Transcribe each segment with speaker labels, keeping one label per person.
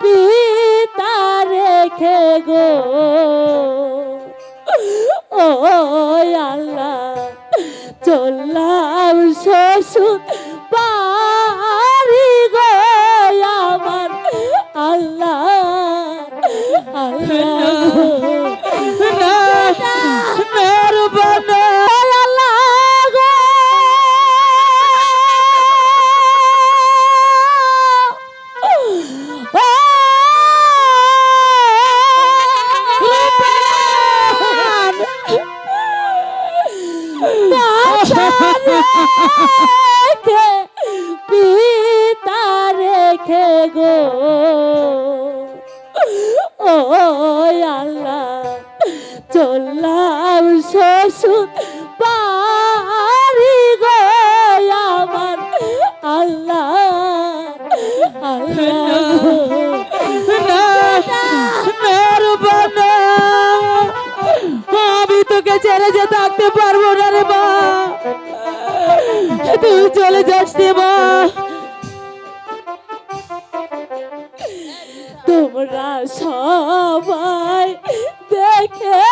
Speaker 1: পিতা রেখে গো। ও আল্লাহ চললাম শ্বশুর বাড়ি গো আমার আল্লাহ আল্লাহ। রেখে পিতা রেখে গো। ও আল্লাহ চললাম শ্বশুর বাড়ি গো আমার আল্লাহ আল্লাহ।
Speaker 2: মা, তুই চলে যাস রে মা।
Speaker 1: তোমরা সবাই দেখে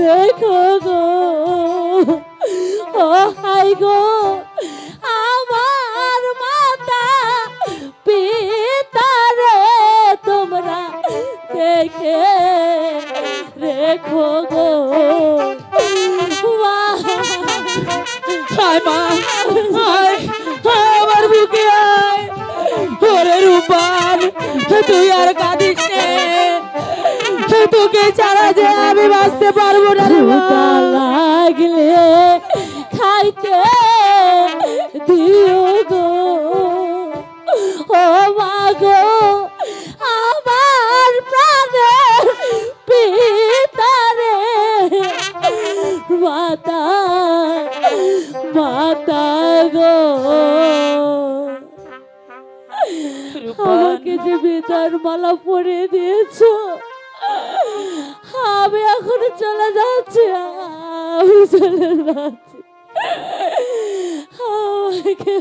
Speaker 1: রেখো গো। ও হাই গো, আমার মাতা পিতারে তোমরা দেখে রেখো গো।
Speaker 2: তুই আর কাঁদিস তোকে ছাড়া যে আমি বাঁচতে পারব না
Speaker 1: লাগলে খাইতে দিও গো ও মা গো, আমার প্রাণের পিতারে। মাতা মাতা গো। আমাকে যে বেতার মালা পরে দিয়েছ আমি এখন চলে যাচ্ছি আমি চলে যাচ্ছি। আমাকে